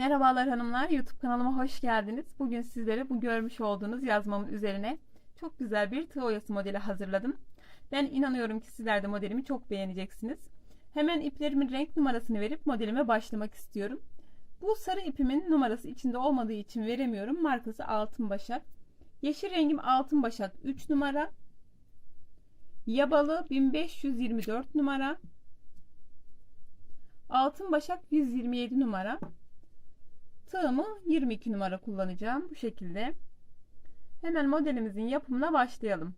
Merhabalar hanımlar, YouTube kanalıma hoş geldiniz. Bugün sizlere bu görmüş olduğunuz yazmamın üzerine çok güzel bir tığ oyası modeli hazırladım. Ben inanıyorum ki sizler de modelimi çok beğeneceksiniz. Hemen iplerimin renk numarasını verip modelime başlamak istiyorum. Bu sarı ipimin numarası içinde olmadığı için veremiyorum. Markası Altın Başak. Yeşil rengim Altın Başak 3 numara. Yabalı 1524 numara. Altın Başak 127 numara. Tığımı 22 numara kullanacağım. Bu şekilde. Hemen modelimizin yapımına başlayalım.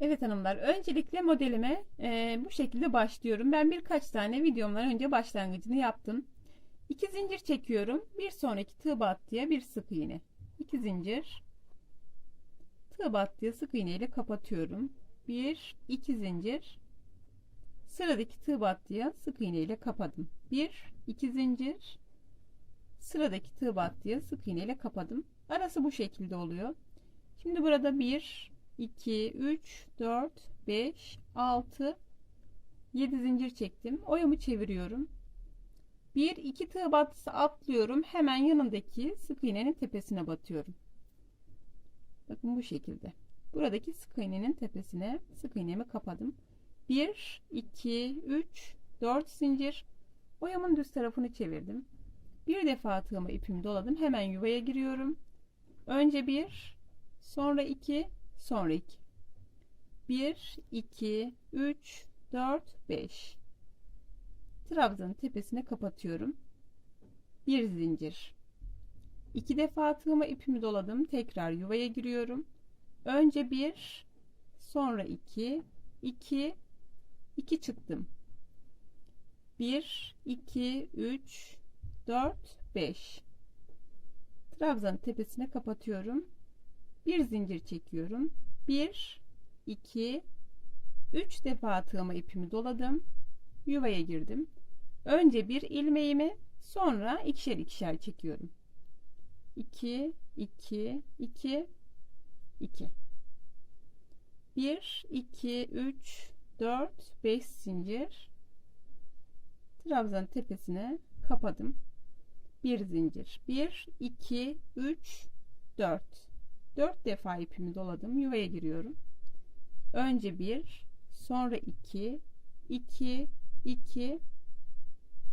Evet hanımlar öncelikle modelime e, bu şekilde başlıyorum. Ben birkaç tane videomdan önce başlangıcını yaptım. 2 zincir çekiyorum. Bir sonraki tığ battıya bir sık iğne. 2 zincir. Tığ battıya sık iğne ile kapatıyorum. 1 2 zincir. Sıradaki tığ battıya sık iğne ile kapadım. 1 2 zincir. Sıradaki tığ battıya sık iğne ile kapadım. Arası bu şekilde oluyor. Şimdi burada 1 2 3 4 5 6 7 zincir çektim. Oyamı çeviriyorum. 1 2 tığ battısı atlıyorum. Hemen yanındaki sık iğnenin tepesine batıyorum. Bakın bu şekilde. Buradaki sık iğnenin tepesine sık iğnemi kapadım. 1 2 3 4 zincir. Oyamın düz tarafını çevirdim. Bir defa tığıma ipimi doladım. Hemen yuvaya giriyorum. Önce bir, sonra iki, sonra iki. Bir, iki, üç, dört, beş. Trabzanın tepesine kapatıyorum. Bir zincir. İki defa tığıma ipimi doladım. Tekrar yuvaya giriyorum. Önce bir, sonra iki, iki, iki çıktım. Bir, iki, üç, 4 5 trabzanın tepesine kapatıyorum. Bir zincir çekiyorum. 1 2 3 defa tığıma ipimi doladım. Yuvaya girdim. Önce bir ilmeğimi sonra ikişer ikişer çekiyorum. 2 2 2 2 1 2 3 4 5 zincir. Trabzanın tepesine kapadım bir zincir. 1 2 3 4 4 defa ipimi doladım yuvaya giriyorum. Önce 1 sonra 2 2 2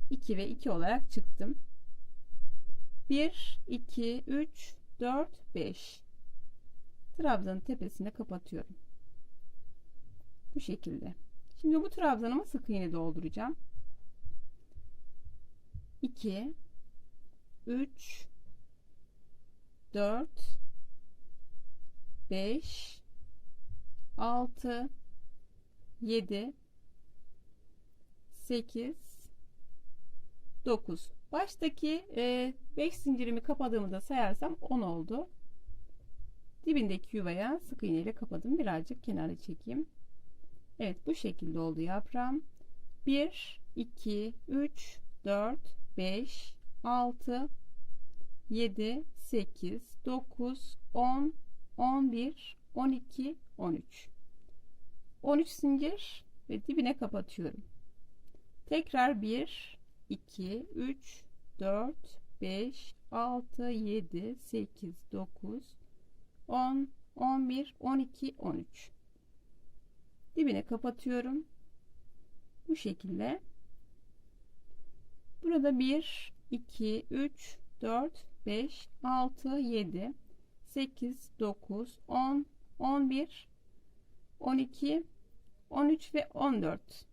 2 ve 2 olarak çıktım. 1 2 3 4 5 trabzanın tepesine kapatıyorum. Bu şekilde. Şimdi bu trabzanımı sık iğne dolduracağım. 2 3 4 5 6 7 8 9 baştaki 5 e, zincirimi kapadığımı da sayarsam 10 oldu. Dibindeki yuvaya sık iğne ile kapadım. Birazcık kenara çekeyim. Evet bu şekilde oldu yaprağım. 1 2 3 4 5 6 7 8 9 10 11 12 13 13 zincir ve dibine kapatıyorum. Tekrar 1 2 3 4 5 6 7 8 9 10 11 12 13 dibine kapatıyorum. Bu şekilde. Burada 1 2 3 4 5 6 7 8 9 10 11 12 13 ve 14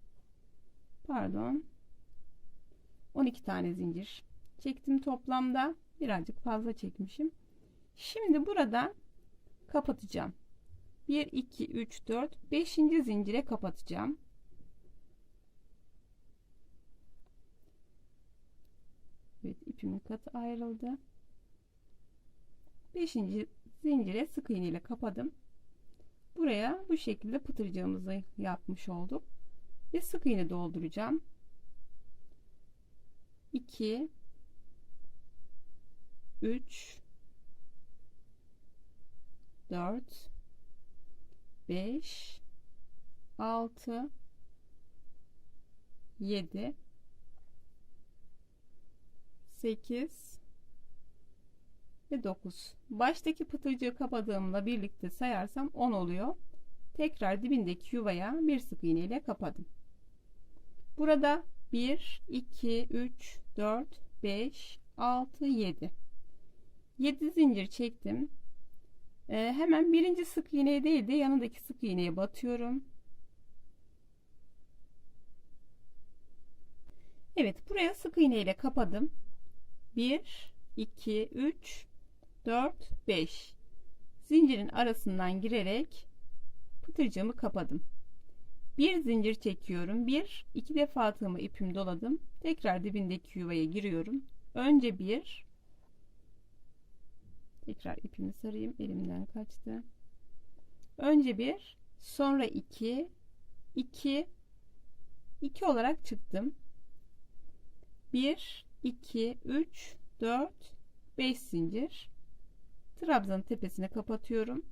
pardon. 12 tane zincir çektim toplamda. Birazcık fazla çekmişim. Şimdi burada kapatacağım. 1 2 3 4 5. zincire kapatacağım İpimin katı ayrıldı. Beşinci zincire sık iğne ile kapadım. Buraya bu şekilde pıtırcığımızı yapmış olduk. Ve sık iğne dolduracağım. 2 3 4 5 6 7 8 ve 9. Baştaki pıtırcığı kapadığımla birlikte sayarsam 10 oluyor. Tekrar dibindeki yuvaya bir sık iğne ile kapadım. Burada 1, 2, 3, 4, 5, 6, 7. 7 zincir çektim. Ee, hemen birinci sık iğneye değil de yanındaki sık iğneye batıyorum. Evet buraya sık iğne ile kapadım. 1, 2, 3, 4, 5. Zincirin arasından girerek pıtırcığımı kapadım. Bir zincir çekiyorum. Bir, iki defa tığımı ipim doladım. Tekrar dibindeki yuvaya giriyorum. Önce bir, tekrar ipimi sarayım. Elimden kaçtı. Önce bir, sonra iki, iki, iki olarak çıktım. 1 2 3 4 5 zincir. Trabzanın tepesine kapatıyorum.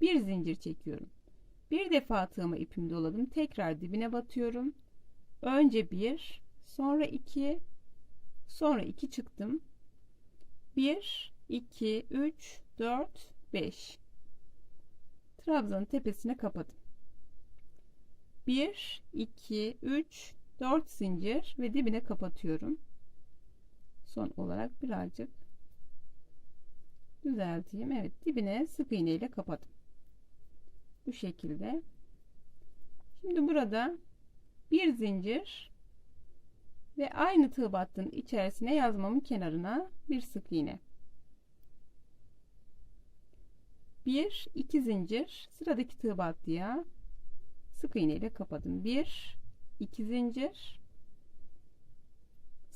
Bir zincir çekiyorum. Bir defa tığımı ipimi doladım. Tekrar dibine batıyorum. Önce bir sonra iki sonra iki çıktım. 1 2 3 4 5 trabzanın tepesine kapadım. 1 2 3 4 zincir ve dibine kapatıyorum. Son olarak birazcık düzelteyim. Evet dibine sık iğne ile kapadım. Bu şekilde. Şimdi burada bir zincir ve aynı tığ battığın içerisine yazmamın kenarına bir sık iğne. Bir, iki zincir sıradaki tığ battıya sık iğne ile kapadım. Bir, 2 zincir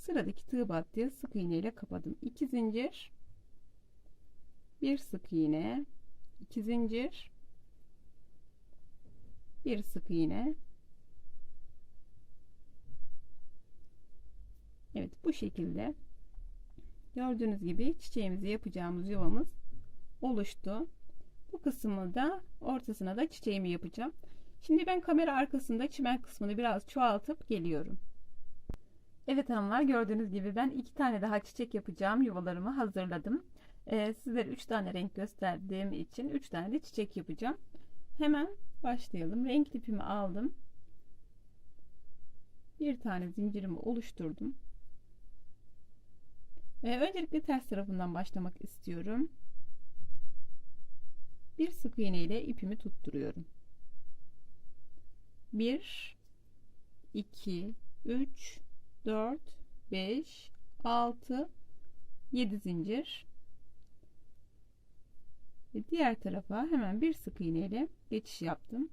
sıradaki tığ battıya sık iğne ile kapadım. 2 zincir. Bir sık iğne. 2 zincir. Bir sık iğne. Evet bu şekilde. Gördüğünüz gibi çiçeğimizi yapacağımız yuvamız oluştu. Bu kısmı da ortasına da çiçeğimi yapacağım. Şimdi ben kamera arkasında çimen kısmını biraz çoğaltıp geliyorum. Evet hanımlar gördüğünüz gibi ben iki tane daha çiçek yapacağım yuvalarımı hazırladım. Ee, sizlere üç tane renk gösterdiğim için üç tane de çiçek yapacağım. Hemen başlayalım. Renk tipimi aldım. Bir tane zincirimi oluşturdum. Ee, öncelikle ters tarafından başlamak istiyorum. Bir sık iğne ile ipimi tutturuyorum. 1 2 3 4 5 6 7 zincir. Ve diğer tarafa hemen bir sık iğne ile geçiş yaptım.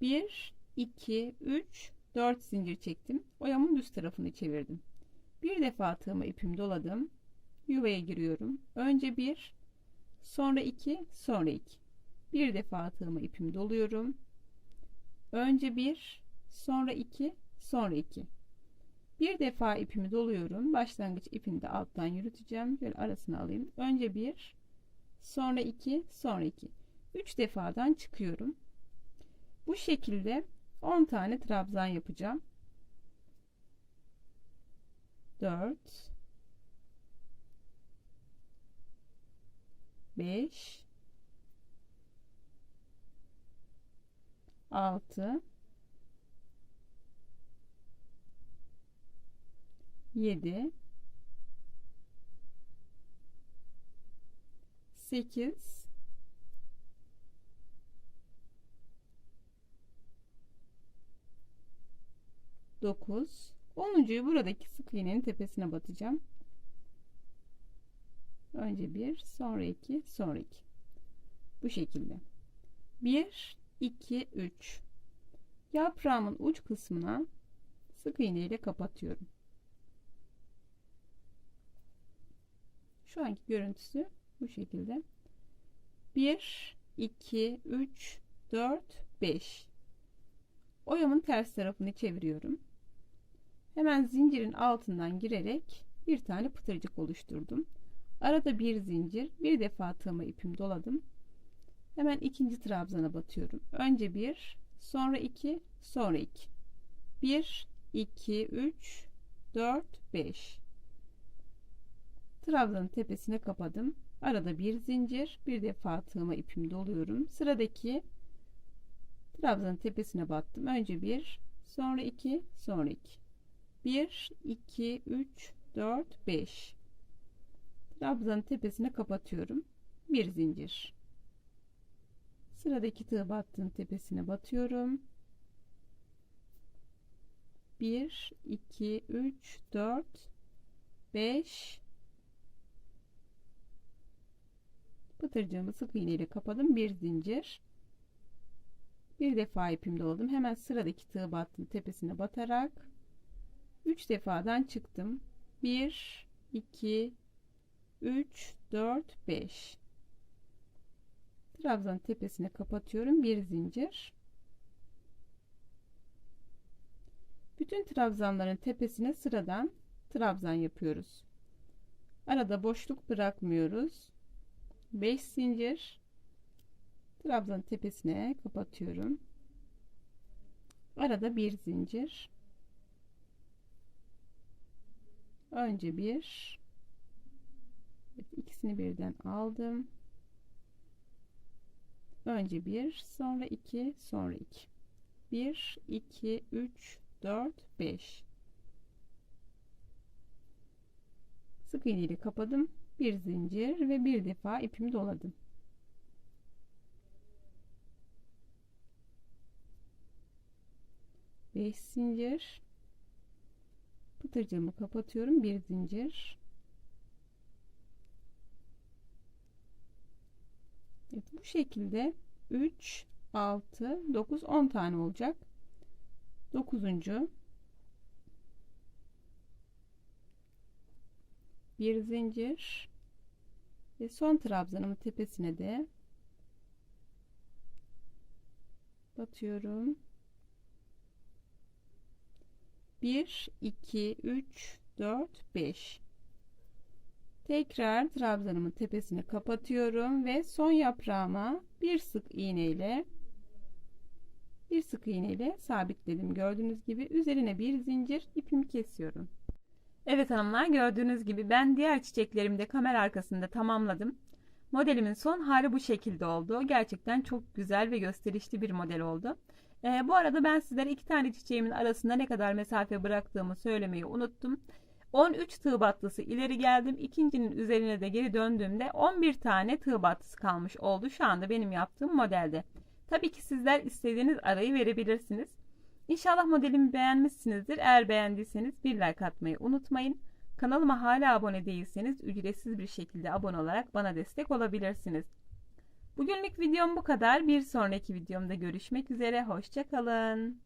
1 2 3 4 zincir çektim. Oyamın düz tarafını çevirdim. Bir defa tığıma ipimi doladım. Yuvaya giriyorum. Önce bir sonra iki sonra iki. Bir defa tığıma ipimi doluyorum. Önce bir, sonra iki, sonra iki. Bir defa ipimi doluyorum. Başlangıç ipini de alttan yürüteceğim. Böyle arasına alayım. Önce bir, sonra iki, sonra iki. Üç defadan çıkıyorum. Bu şekilde 10 tane trabzan yapacağım. 4 5 6 7 8 9 10'uncuyu buradaki sık iğnenin tepesine batacağım. Önce bir, sonra iki, sonra iki. Bu şekilde. Bir, 2 3 yaprağımın uç kısmına sık iğne ile kapatıyorum şu anki görüntüsü bu şekilde 1 2 3 4 5 oyamın ters tarafını çeviriyorum hemen zincirin altından girerek bir tane pıtırcık oluşturdum arada bir zincir bir defa tığıma ipim doladım Hemen ikinci trabzana batıyorum. Önce bir, sonra iki, sonra iki. Bir, iki, üç, dört, beş. Trabzanın tepesine kapadım. Arada bir zincir, bir defa tığıma ipimi doluyorum. Sıradaki trabzanın tepesine battım. Önce bir, sonra iki, sonra iki. Bir, iki, üç, dört, beş. Trabzanın tepesine kapatıyorum. Bir zincir. Sıradaki tığ battığın tepesine batıyorum. 1 2 3 4 5 Pıtırcığımı sık iğne ile kapadım. Bir zincir. Bir defa ipimi doladım. Hemen sıradaki tığ battım tepesine batarak 3 defadan çıktım. 1 2 3 4 5 Trabzan tepesine kapatıyorum. Bir zincir. Bütün trabzanların tepesine sıradan trabzan yapıyoruz. Arada boşluk bırakmıyoruz. 5 zincir. Trabzan tepesine kapatıyorum. Arada bir zincir. Önce bir. İkisini birden aldım. Önce bir, sonra iki, sonra iki. Bir, iki, üç, dört, beş. Sık iğne ile kapadım. Bir zincir ve bir defa ipimi doladım. Beş zincir. Pıtırcığımı kapatıyorum. Bir zincir. Evet, bu şekilde 3, 6, 9, 10 tane olacak. 9. Bir zincir ve son trabzanımın tepesine de batıyorum. 1 2 3 4 5 Tekrar trabzanımın tepesini kapatıyorum ve son yaprağıma bir sık iğne ile bir sık iğne ile sabitledim. Gördüğünüz gibi üzerine bir zincir ipimi kesiyorum. Evet hanımlar gördüğünüz gibi ben diğer çiçeklerimi de kamera arkasında tamamladım. Modelimin son hali bu şekilde oldu. Gerçekten çok güzel ve gösterişli bir model oldu. Ee, bu arada ben sizlere iki tane çiçeğimin arasında ne kadar mesafe bıraktığımı söylemeyi unuttum. 13 tığ battısı ileri geldim. İkincinin üzerine de geri döndüğümde 11 tane tığ battısı kalmış oldu. Şu anda benim yaptığım modelde. Tabii ki sizler istediğiniz arayı verebilirsiniz. İnşallah modelimi beğenmişsinizdir. Eğer beğendiyseniz bir like atmayı unutmayın. Kanalıma hala abone değilseniz ücretsiz bir şekilde abone olarak bana destek olabilirsiniz. Bugünlük videom bu kadar. Bir sonraki videomda görüşmek üzere. Hoşçakalın.